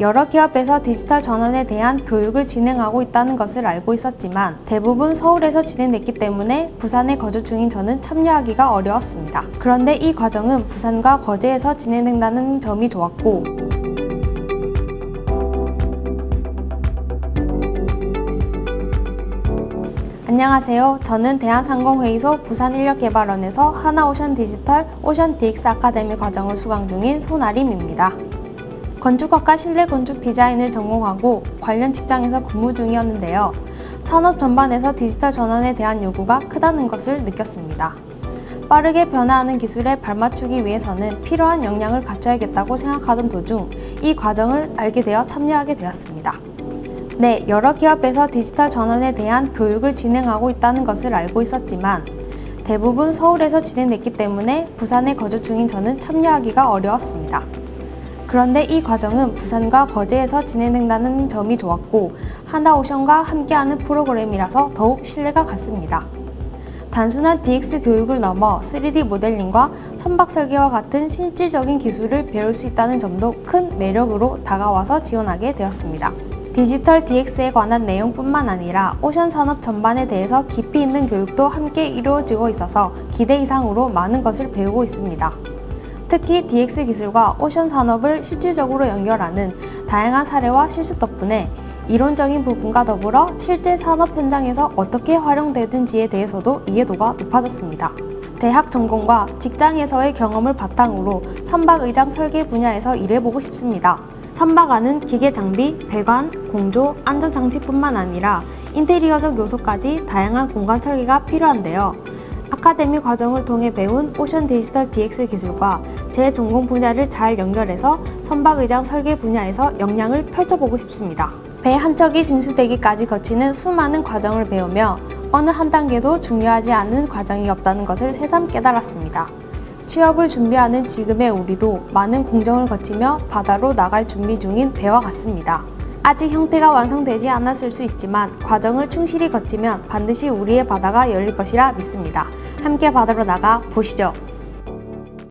여러 기업에서 디지털 전환에 대한 교육을 진행하고 있다는 것을 알고 있었지만 대부분 서울에서 진행됐기 때문에 부산에 거주 중인 저는 참여하기가 어려웠습니다. 그런데 이 과정은 부산과 거제에서 진행된다는 점이 좋았고 안녕하세요. 저는 대한상공회의소 부산인력개발원에서 하나오션 디지털 오션 DX 아카데미 과정을 수강 중인 손아림입니다. 건축학과 실내 건축 디자인을 전공하고 관련 직장에서 근무 중이었는데요. 산업 전반에서 디지털 전환에 대한 요구가 크다는 것을 느꼈습니다. 빠르게 변화하는 기술에 발맞추기 위해서는 필요한 역량을 갖춰야겠다고 생각하던 도중 이 과정을 알게 되어 참여하게 되었습니다. 네, 여러 기업에서 디지털 전환에 대한 교육을 진행하고 있다는 것을 알고 있었지만 대부분 서울에서 진행됐기 때문에 부산에 거주 중인 저는 참여하기가 어려웠습니다. 그런데 이 과정은 부산과 거제에서 진행된다는 점이 좋았고 하나오션과 함께하는 프로그램이라서 더욱 신뢰가 갔습니다. 단순한 DX 교육을 넘어 3D 모델링과 선박 설계와 같은 실질적인 기술을 배울 수 있다는 점도 큰 매력으로 다가와서 지원하게 되었습니다. 디지털 DX에 관한 내용뿐만 아니라 오션 산업 전반에 대해서 깊이 있는 교육도 함께 이루어지고 있어서 기대 이상으로 많은 것을 배우고 있습니다. 특히 DX 기술과 오션 산업을 실질적으로 연결하는 다양한 사례와 실습 덕분에 이론적인 부분과 더불어 실제 산업 현장에서 어떻게 활용되는지에 대해서도 이해도가 높아졌습니다. 대학 전공과 직장에서의 경험을 바탕으로 선박 의장 설계 분야에서 일해보고 싶습니다. 선박안은 기계 장비, 배관, 공조, 안전장치뿐만 아니라 인테리어적 요소까지 다양한 공간 설계가 필요한데요. 아카데미 과정을 통해 배운 오션 디지털 DX 기술과 제 전공 분야를 잘 연결해서 선박 의장 설계 분야에서 역량을 펼쳐보고 싶습니다. 배 한 척이 진수되기까지 거치는 수많은 과정을 배우며 어느 한 단계도 중요하지 않은 과정이 없다는 것을 새삼 깨달았습니다. 취업을 준비하는 지금의 우리도 많은 공정을 거치며 바다로 나갈 준비 중인 배와 같습니다. 아직 형태가 완성되지 않았을 수 있지만 과정을 충실히 거치면 반드시 우리의 바다가 열릴 것이라 믿습니다. 함께 바다로 나가 보시죠.